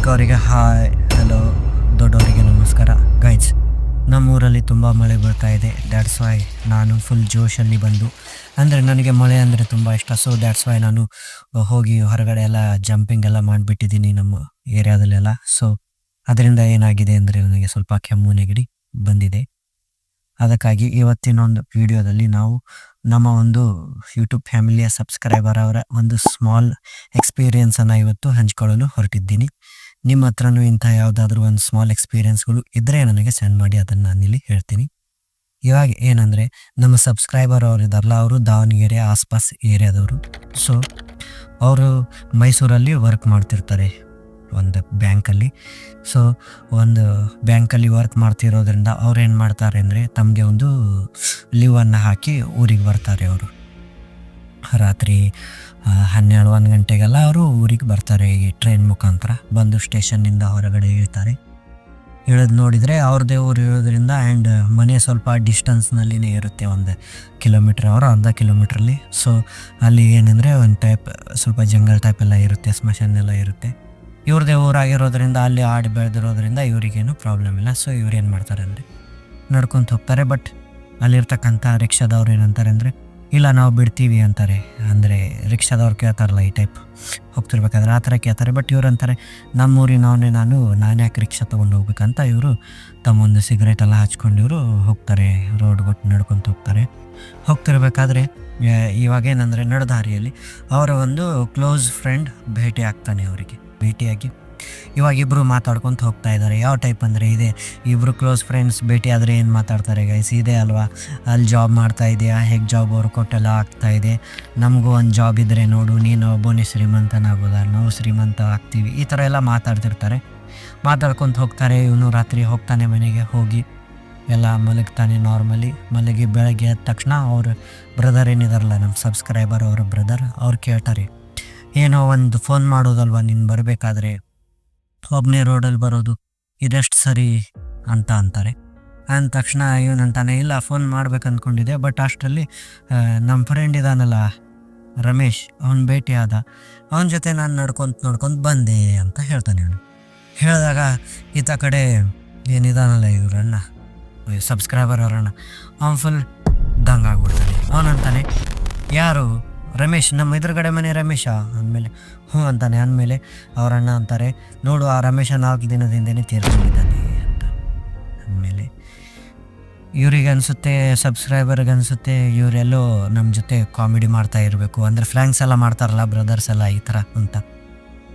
ಚಿಕ್ಕವರಿಗೆ hi, hello, ದೊಡ್ಡವರಿಗೆ ನಮಸ್ಕಾರ. Guides ನಮ್ಮೂರಲ್ಲಿ ತುಂಬ ಮಳೆ ಬರ್ತಾ ಇದೆ. ದ್ಯಾಟ್ಸ್ ವೈ ನಾನು ಫುಲ್ ಜೋಶಲ್ಲಿ ಬಂದು, ಅಂದರೆ ನನಗೆ ಮಳೆ ಅಂದರೆ ತುಂಬ ಇಷ್ಟ. ಸೊ ದ್ಯಾಟ್ಸ್ ವೈ ನಾನು ಹೋಗಿ ಹೊರಗಡೆ ಎಲ್ಲ ಜಂಪಿಂಗ್ ಎಲ್ಲ ಮಾಡಿಬಿಟ್ಟಿದ್ದೀನಿ ನಮ್ಮ ಏರಿಯಾದಲ್ಲೆಲ್ಲ. ಸೊ ಅದರಿಂದ ಏನಾಗಿದೆ ಅಂದರೆ ನನಗೆ ಸ್ವಲ್ಪ ಕೆಮ್ಮು ನೆಗಡಿ ಬಂದಿದೆ. ಅದಕ್ಕಾಗಿ ಇವತ್ತಿನ ಒಂದು ವಿಡಿಯೋದಲ್ಲಿ ನಾವು ನಮ್ಮ ಒಂದು ಯೂಟ್ಯೂಬ್ ಫ್ಯಾಮಿಲಿಯ ಸಬ್ಸ್ಕ್ರೈಬರ್ ಅವರ ಒಂದು ಸ್ಮಾಲ್ ಎಕ್ಸ್ಪೀರಿಯೆನ್ಸನ್ನು ಇವತ್ತು ಹಂಚ್ಕೊಳ್ಳಲು ಹೊರಟಿದ್ದೀನಿ. ನಿಮ್ಮ ಹತ್ರನೂ ಇಂಥ ಯಾವುದಾದ್ರೂ ಒಂದು ಸ್ಮಾಲ್ ಎಕ್ಸ್ಪೀರಿಯೆನ್ಸ್ಗಳು ಇದ್ದರೆ ನನಗೆ ಸೆಂಡ್ ಮಾಡಿ, ಅದನ್ನು ನಾನಿಲ್ಲಿ ಹೇಳ್ತೀನಿ. ಇವಾಗ ಏನಂದರೆ, ನಮ್ಮ ಸಬ್ಸ್ಕ್ರೈಬರ್ ಅವರು ಇದಾರಲ್ಲ, ಅವರು ದಾವಣಗೆರೆ ಆಸ್ಪಾಸ್ ಏರಿಯಾದವರು. ಸೊ ಅವರು ಮೈಸೂರಲ್ಲಿ ವರ್ಕ್ ಮಾಡ್ತಿರ್ತಾರೆ. ಒಂದು ಬ್ಯಾಂಕಲ್ಲಿ. ಸೊ ಒಂದು ಬ್ಯಾಂಕಲ್ಲಿ ವರ್ಕ್ ಮಾಡ್ತಿರೋದ್ರಿಂದ ಅವ್ರು ಏನು ಮಾಡ್ತಾರೆ ಅಂದರೆ ತಮಗೆ ಒಂದು ಲೀವನ್ನು ಹಾಕಿ ಊರಿಗೆ ಬರ್ತಾರೆ ಅವರು. ರಾತ್ರಿ ಹನ್ನೆರಡು, ಒಂದು ಗಂಟೆಗೆಲ್ಲ ಅವರು ಊರಿಗೆ ಬರ್ತಾರೆ ಈ ಟ್ರೈನ್ ಮುಖಾಂತರ. ಬಂದು ಸ್ಟೇಷನ್ನಿಂದ ಹೊರಗಡೆ ಇಳ್ತಾರೆ. ಇಳಿದು ನೋಡಿದರೆ ಅವ್ರದ್ದೇ ಊರು ಇರೋದ್ರಿಂದ ಆ್ಯಂಡ್ ಮನೆ ಸ್ವಲ್ಪ ಡಿಸ್ಟೆನ್ಸ್ನಲ್ಲಿನೇ ಇರುತ್ತೆ, ಒಂದು ಕಿಲೋಮೀಟ್ರ್ ಅವರು ಅರ್ಧ ಕಿಲೋಮೀಟ್ರಲ್ಲಿ ಸೊ ಅಲ್ಲಿ ಏನಂದರೆ ಒಂದು ಟೈಪ್ ಸ್ವಲ್ಪ ಜಂಗಲ್ ಟೈಪ್ ಎಲ್ಲ ಇರುತ್ತೆ, ಸ್ಮಶಾನ ಎಲ್ಲ ಇರುತ್ತೆ. ಇವ್ರದ್ದೇ ಊರಾಗಿರೋದ್ರಿಂದ ಅಲ್ಲಿ ಆಡಿ ಬೆಳೆದಿರೋದ್ರಿಂದ ಇವರಿಗೇನು ಪ್ರಾಬ್ಲಮ್ ಇಲ್ಲ. ಸೊ ಇವ್ರು ಏನು ಮಾಡ್ತಾರೆ ಅಂದರೆ ನಡ್ಕೊಂತ ಹೋಗ್ತಾರೆ. ಬಟ್ ಅಲ್ಲಿರ್ತಕ್ಕಂಥ ರಿಕ್ಷಾದವ್ರು ಏನಂತಾರೆ ಅಂದರೆ ಇಲ್ಲ ನಾವು ಬಿಡ್ತೀವಿ ಅಂತಾರೆ. ಅಂದರೆ ರಿಕ್ಷಾದವ್ರು ಕೇಳ್ತಾರಲ್ಲ ಈ ಟೈಪ್ ಹೋಗ್ತಿರ್ಬೇಕಾದ್ರೆ ಆ ಥರ ಕೇಳ್ತಾರೆ. ಬಟ್ ಇವ್ರು ಅಂತಾರೆ ನಮ್ಮ ಊರಿನವನೇ ನಾನು ನಾನು ಯಾಕೆ ರಿಕ್ಷಾ ತೊಗೊಂಡು ಹೋಗ್ಬೇಕಂತ? ಇವರು ತಮ್ಮೊಂದು ಸಿಗರೇಟ್ ಎಲ್ಲ ಹಚ್ಕೊಂಡು ಇವರು ಹೋಗ್ತಾರೆ. ರೋಡ್ ಕೊಟ್ಟು ನಡ್ಕೊತ ಹೋಗ್ತಾರೆ. ಹೋಗ್ತಿರ್ಬೇಕಾದ್ರೆ ಆ, ಇವಾಗ ಏನಂದರೆ ನಡದಾರಿಯಲ್ಲಿ ಅವರ ಒಂದು ಕ್ಲೋಸ್ ಫ್ರೆಂಡ್ ಭೇಟಿ ಆಗ್ತಾನೆ ಅವರಿಗೆ. ಭೇಟಿಯಾಗಿ ಇವಾಗ ಇಬ್ಬರು ಮಾತಾಡ್ಕೊತ ಹೋಗ್ತಾ ಇದ್ದಾರೆ. ಯಾವ ಟೈಪ್ ಅಂದರೆ ಇದೆ? ಇಬ್ಬರು ಕ್ಲೋಸ್ ಫ್ರೆಂಡ್ಸ್ ಭೇಟಿ ಆದರೆ ಏನು ಮಾತಾಡ್ತಾರೆ ಗೈಸ್ ಇದೆ ಅಲ್ವಾ? ಅಲ್ಲಿ ಜಾಬ್ ಮಾಡ್ತಾ ಇದೆಯಾ? ಹೇಗೆ ಜಾಬ್ ವರ್ಕೌಟ್ ಕೊಟ್ಟೆಲ್ಲ ಆಗ್ತಾ ಇದೆ? ನಮಗೂ ಒಂದು ಜಾಬ್ ಇದ್ದರೆ ನೋಡು. ನೀನು ಒಬ್ಬನೇ ಶ್ರೀಮಂತನಾಗೋದ? ನಾವು ಶ್ರೀಮಂತ ಆಗ್ತೀವಿ. ಈ ಥರ ಎಲ್ಲ ಮಾತಾಡ್ತಿರ್ತಾರೆ. ಮಾತಾಡ್ಕೊತ ಹೋಗ್ತಾರೆ. ಇವನು ರಾತ್ರಿ ಹೋಗ್ತಾನೆ ಮನೆಗೆ. ಹೋಗಿ ಎಲ್ಲ ಮಲಗ್ತಾನೆ ನಾರ್ಮಲಿ ಮಲಗಿ ಬೆಳಗ್ಗೆ ಎದ್ದ ತಕ್ಷಣ ಅವ್ರ ಬ್ರದರ್ ಏನಿದಾರಲ್ಲ ನಮ್ಮ ಸಬ್ಸ್ಕ್ರೈಬರ್ ಅವ್ರ ಬ್ರದರ್ ಅವ್ರು ಕೇಳ್ತಾರೆ. ಏನೋ ಒಂದು ಫೋನ್ ಮಾಡೋದಲ್ವಾ ನೀನು ಬರಬೇಕಾದ್ರೆ? ಒಬ್ಬನೇ ರೋಡಲ್ಲಿ ಬರೋದು, ಇದೆಷ್ಟು ಸರಿ ಅಂತ ಅಂತಾರೆ. ಅಂದ ತಕ್ಷಣ ಇವನಂತಾನೆ ಇಲ್ಲ ಫೋನ್ ಮಾಡ್ಬೇಕು ಅಂದ್ಕೊಂಡಿದ್ದೆ ಬಟ್ ಅಷ್ಟರಲ್ಲಿ ನಮ್ಮ ಫ್ರೆಂಡ್ ಇದ್ದಾನಲ್ಲ ರಮೇಶ್, ಅವನು ಭೇಟಿ ಆದ. ಅವನ ಜೊತೆ ನಾನು ನಡ್ಕೊಂತ ನಡ್ಕೊಂತ ಬಂದೆ ಅಂತ ಹೇಳ್ತಾನೆ ಅವನು. ಹೇಳಿದಾಗ ಈತ ಕಡೆ ಏನಿದಾನಲ್ಲ ಇವ್ರಣ್ಣ ಸಬ್ಸ್ಕ್ರೈಬರ್ ಅವರಣ್ಣ, ಅವನು ಫುಲ್ ದಂಗ ಆಗ್ಬಿಡ್ತಾನೆ. ಅವನಂತಾನೆ ಯಾರು? ರಮೇಶ್, ನಮ್ಮ ಎದುರುಗಡೆ ಮನೆ ರಮೇಶ ಅಂದಮೇಲೆ, ಹ್ಞೂ ಅಂತಾನೆ. ಅಂದಮೇಲೆ ಅವರಣ್ಣ ಅಂತಾರೆ, ನೋಡು ಆ ರಮೇಶ ನಾಲ್ಕು ದಿನದಿಂದನೇ ತೀರ್ಕೊಂಡಿದ್ದಾನೆ ಅಂತ. ಅಂದಮೇಲೆ ಇವ್ರಿಗೆ ಅನಿಸುತ್ತೆ ಸಬ್ಸ್ಕ್ರೈಬರ್ಗೆ ಅನಿಸುತ್ತೆ ಇವರೆಲ್ಲೋ ನಮ್ಮ ಜೊತೆ ಕಾಮಿಡಿ ಮಾಡ್ತಾ ಇರಬೇಕು. ಅಂದರೆ ಫ್ರ್ಯಾಂಕ್ಸ್ ಎಲ್ಲ ಮಾಡ್ತಾರಲ್ಲ, ಬ್ರದರ್ಸ್ ಎಲ್ಲ ಈ ಥರ ಅಂತ.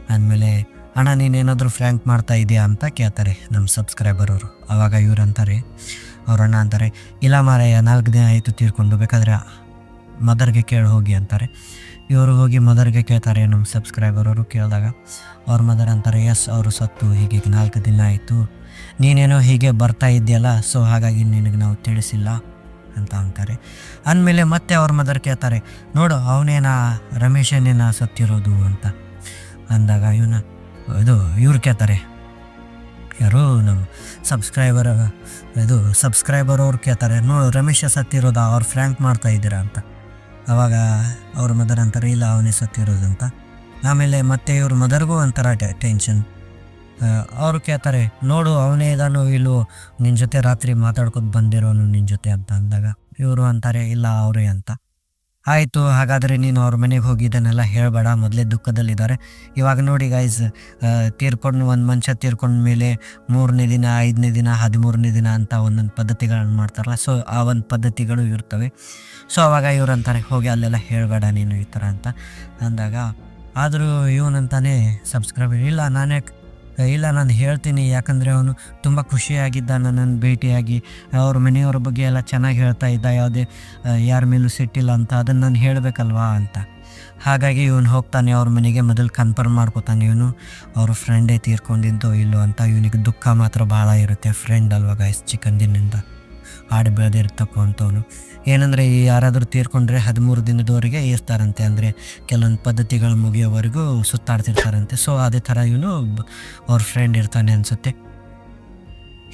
ಅಂದಮೇಲೆ, ಅಣ್ಣ, ನೀನೇನಾದರೂ ಫ್ರ್ಯಾಂಕ್ ಮಾಡ್ತಾ ಇದೆಯಾ? ಅಂತ ಕೇಳ್ತಾರೆ ನಮ್ಮ ಸಬ್ಸ್ಕ್ರೈಬರ್ ಅವರು ಆವಾಗ ಇವ್ರು ಅಂತಾರೆ, ಅವ್ರ ಅಣ್ಣ ಅಂತಾರೆ, ಇಲ್ಲ ಮಾರಯ್ಯ, ನಾಲ್ಕು ದಿನ ಆಯಿತು ತೀರ್ಕೊಂಡು, ಬೇಕಾದರೆ ಮದರ್ಗೆ ಕೇಳಿ ಹೋಗಿ ಅಂತಾರೆ. ಇವರು ಹೋಗಿ ಮದರ್ಗೆ ಕೇಳ್ತಾರೆ ನಮ್ಮ ಸಬ್ಸ್ಕ್ರೈಬರ್ ಅವರು ಕೇಳಿದಾಗ? ಅವ್ರ ಮದರ್ ಅಂತಾರೆ, ಎಸ್, ಅವರು ಸತ್ತು, ಹೀಗೆ ನಾಲ್ಕು ದಿನ ಆಯಿತು. ನೀನೇನೋ ಹೀಗೆ ಬರ್ತಾ ಇದೆಯಲ್ಲ ಸೊ ಹಾಗಾಗಿ ನಿನಗೆ ನಾವು ತಿಳಿಸಿಲ್ಲ, ಅಂತ ಅಂತಾರೆ. ಅಂದಮೇಲೆ ಮತ್ತೆ ಅವ್ರ ಮದರ್ ಕೇಳ್ತಾರೆ, ನೋಡು, ಅವನೇನ ರಮೇಶನೇನ ಸತ್ತಿರೋದು? ಅಂತ. ಅಂದಾಗ ಇವನ, ಇದು ಇವ್ರು ಕೇಳ್ತಾರೆ. ಯಾರು ನಮ್ಮ ಸಬ್ಸ್ಕ್ರೈಬರ್, ಇದು ಸಬ್ಸ್ಕ್ರೈಬರ್ ಅವ್ರು ಕೇಳ್ತಾರೆ, ನೋಡು, ರಮೇಶ ಸತ್ತಿರೋದಾ? ಅವ್ರು ಫ್ರ್ಯಾಂಕ್ ಮಾಡ್ತಾ ಇದ್ದೀರಾ? ಅಂತ. ಅವಾಗ ಅವ್ರ ಮದರ್ ಅಂತಾರೆ, ಇಲ್ಲ, ಅವನೇ ಸತ್ತಿರೋದು ಅಂತ. ಆಮೇಲೆ ಮತ್ತೆ ಇವ್ರ ಮದರ್ಗೂ ಒಂಥರ ಟೆನ್ಷನ್ ಅವರು ಕೇಳ್ತಾರೆ, ನೋಡು, ಅವನೇ ಇದಾನೋ ಇಲ್ಲೋ ನಿನ್ನ ಜೊತೆ ರಾತ್ರಿ ಮಾತಾಡ್ಕೊತ ಬಂದಿರೋನು ನಿನ್ನ ಜೊತೆ ಅಂತ ಅಂದಾಗ ಇವರು ಅಂತಾರೆ, ಇಲ್ಲ, ಅವರೇ ಅಂತ. ಆಯಿತು, ಹಾಗಾದರೆ ನೀನು ಅವ್ರ ಮನೆಗೆ ಹೋಗಿದ್ದನ್ನೆಲ್ಲ ಹೇಳಬೇಡ, ಮೊದಲೇ ದುಃಖದಲ್ಲಿದ್ದಾರೆ. ಇವಾಗ ನೋಡಿ ಗೈಸ್ ತೀರ್ಕೊಂಡು, ಒಂದು ಮನುಷ್ಯ ತೀರ್ಕೊಂಡ ಮೇಲೆ ಮೂರನೇ ದಿನ, ಐದನೇ ದಿನ, ಹದಿಮೂರನೇ ದಿನ ಅಂತ ಒಂದೊಂದು ಪದ್ಧತಿಗಳನ್ನು ಮಾಡ್ತಾರಲ್ಲ ಸೊ ಆ ಒಂದು ಪದ್ಧತಿಗಳು ಇರ್ತವೆ. ಸೊ ಅವಾಗ ಇವ್ರು ಅಂತಾರೆ ಹೋಗಿ ಅಲ್ಲೆಲ್ಲ ಹೇಳಬೇಡ ನೀನು ಈ ಥರ ಅಂತ. ಅಂದಾಗ, ಆದರೂ ಇವನಂತಾನೆ ಸಬ್ಸ್ಕ್ರೈಬರ್ ಇಲ್ಲ, ನಾನೇ ಇಲ್ಲ, ನಾನು ಹೇಳ್ತೀನಿ, ಯಾಕಂದರೆ ಅವನು ತುಂಬ ಖುಷಿಯಾಗಿದ್ದ ನನ್ನನ್ನು ಭೇಟಿಯಾಗಿ. ಅವ್ರ ಮನೆಯವ್ರ ಬಗ್ಗೆ ಎಲ್ಲ ಚೆನ್ನಾಗಿ ಹೇಳ್ತಾ ಇದ್ದ, ಯಾವುದೇ ಯಾರ ಮೇಲೂ ಸಿಟ್ಟಿಲ್ಲ ಅಂತ, ಅದನ್ನು ನಾನು ಹೇಳಬೇಕಲ್ವಾ ಅಂತ. ಹಾಗಾಗಿ ಇವನು ಹೋಗ್ತಾನೆ, ಅವ್ರ ಮನೆಗೆ ಮೊದಲು ಕನ್ಫರ್ಮ್ ಮಾಡ್ಕೋತಾನೆ, ಇವನು ಅವ್ರ ಫ್ರೆಂಡೇ ತೀರ್ಕೊಂಡಿದ್ದೋ ಇಲ್ಲೋ ಅಂತ, ಇವನಿಗೆ ದುಃಖ ಮಾತ್ರ ಭಾಳ ಇರುತ್ತೆ ಫ್ರೆಂಡ್ ಅಲ್ವಾ ಗಾಯ್ಸ್ ಚಿಕ್ಕಂದಿನಿಂದ. ಆಡಿ ಬೆಳೆದಿರ್ತಕ್ಕಂಥವನು ಏನಂದರೆ ಯಾರಾದರೂ ತೀರ್ಕೊಂಡ್ರೆ ಹದಿಮೂರು ದಿನದವರೆಗೆ ಇರ್ತಾರಂತೆ ಅಂದರೆ ಕೆಲವೊಂದು ಪದ್ಧತಿಗಳು ಮುಗಿಯೋವರೆಗೂ ಸುತ್ತಾಡ್ತಿರ್ತಾರಂತೆ. ಸೊ ಅದೇ ಥರ ಇವನು ಅವ್ರ ಫ್ರೆಂಡ್ ಇರ್ತಾನೆ ಅನಿಸುತ್ತೆ.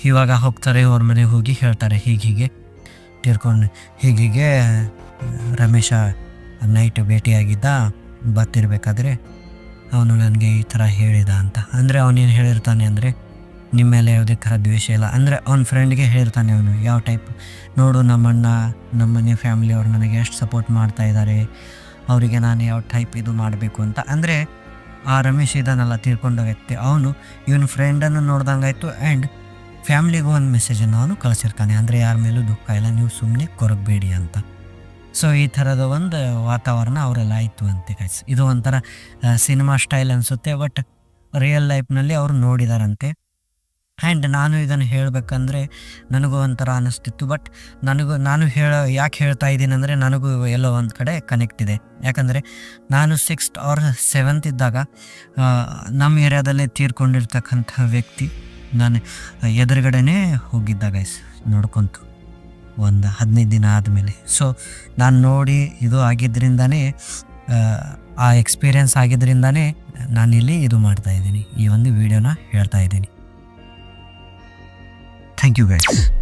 ಇವಾಗ ಹೋಗ್ತಾರೆ, ಅವ್ರ ಮನೆಗೆ ಹೋಗಿ ಹೇಳ್ತಾರೆ ಹೀಗೆ ಹೀಗೆ. ತೀರ್ಕೊಂಡು ಹೀಗೀಗೆ ರಮೇಶ ನೈಟ್ ಭೇಟಿಯಾಗಿದ್ದ, ಬರ್ತಿರ್ಬೇಕಾದ್ರೆ ಅವನು ನನಗೆ ಈ ಥರ ಹೇಳಿದ ಅಂತ. ಅಂದರೆ ಅವನೇನು ಹೇಳಿರ್ತಾನೆ ಅಂದರೆ ನಿಮ್ಮ ಮೇಲೆ ಯಾವುದೇ ಥರ ದ್ವೇಷ ಇಲ್ಲ. ಅಂದರೆ ಅವ್ನ ಫ್ರೆಂಡ್ಗೆ ಹೇಳ್ತಾನೆ ಅವನು, ಯಾವ ಟೈಪ್ ನೋಡು ನಮ್ಮಣ್ಣ, ನಮ್ಮನೆ ಫ್ಯಾಮಿಲಿಯವ್ರು ನನಗೆ ಎಷ್ಟು ಸಪೋರ್ಟ್ ಮಾಡ್ತಾ ಇದ್ದಾರೆ ಅವರಿಗೆ ನಾನು ಯಾವ ಟೈಪ್ ಇದು ಮಾಡಬೇಕು ಅಂತ. ಅಂದರೆ ಆ ರಮೇಶ್ ಇದನ್ನೆಲ್ಲ ತೀರ್ಕೊಂಡ ವ್ಯಕ್ತಿ, ಅವನು ಇವನ ಫ್ರೆಂಡನ್ನು ನೋಡ್ದಂಗಾಯ್ತು ಆ್ಯಂಡ್ ಫ್ಯಾಮ್ಲಿಗೂ ಒಂದು ಮೆಸೇಜನ್ನು ಅವನು ಕಳಿಸಿರ್ತಾನೆ. ಅಂದರೆ ಯಾರ ಮೇಲೂ ದುಃಖ ಇಲ್ಲ, ನೀವು ಸುಮ್ಮನೆ ಕೊರಗಬೇಡಿ ಅಂತ. ಸೊ ಈ ಥರದ ಒಂದು ವಾತಾವರಣ ಅವರೆಲ್ಲ ಆಯಿತು ಅಂತೆ ಗೈಸ್ ಇದು ಒಂಥರ ಸಿನಿಮಾ ಸ್ಟೈಲ್ ಅನಿಸುತ್ತೆ ಬಟ್ ರಿಯಲ್ ಲೈಫ್ನಲ್ಲಿ ಅವರು ನೋಡಿದಾರಂತೆ. ಆ್ಯಂಡ್ ನಾನು ಇದನ್ನು ಹೇಳಬೇಕಂದ್ರೆ ನನಗೂ ಒಂಥರ ಅನ್ನಿಸ್ತಿತ್ತು ಬಟ್ ನನಗೂ, ನಾನು ಹೇಳ, ಯಾಕೆ ಹೇಳ್ತಾ ಇದ್ದೀನಿ ಅಂದರೆ ನನಗೂ ಎಲ್ಲೋ ಒಂದು ಕಡೆ ಕನೆಕ್ಟ್ ಇದೆ. ಯಾಕಂದರೆ ನಾನು ಸಿಕ್ಸ್ತ್ ಆರ್ ಸೆವೆಂತ್ ಇದ್ದಾಗ ನಮ್ಮ ಏರಿಯಾದಲ್ಲೇ ತೀರ್ಕೊಂಡಿರ್ತಕ್ಕಂಥ ವ್ಯಕ್ತಿ ನಾನು ಎದುರುಗಡೆನೇ ಹೋಗಿದ್ದಾಗ ಗೈಸ್ ನೋಡ್ಕೊಂತು. ಒಂದು ಹದಿನೈದು ದಿನ ಆದಮೇಲೆ. ಸೊ ನಾನು ನೋಡಿ ಇದು ಆಗಿದ್ದರಿಂದನೇ ಆ ಎಕ್ಸ್ಪೀರಿಯನ್ಸ್ ಆಗಿದ್ದರಿಂದನೇ ನಾನಿಲ್ಲಿ ಇದು ಮಾಡ್ತಾ ಇದ್ದೀನಿ. ಈ ಒಂದು ವಿಡಿಯೋನ ಹೇಳ್ತಾ ಇದ್ದೀನಿ. Thank you guys.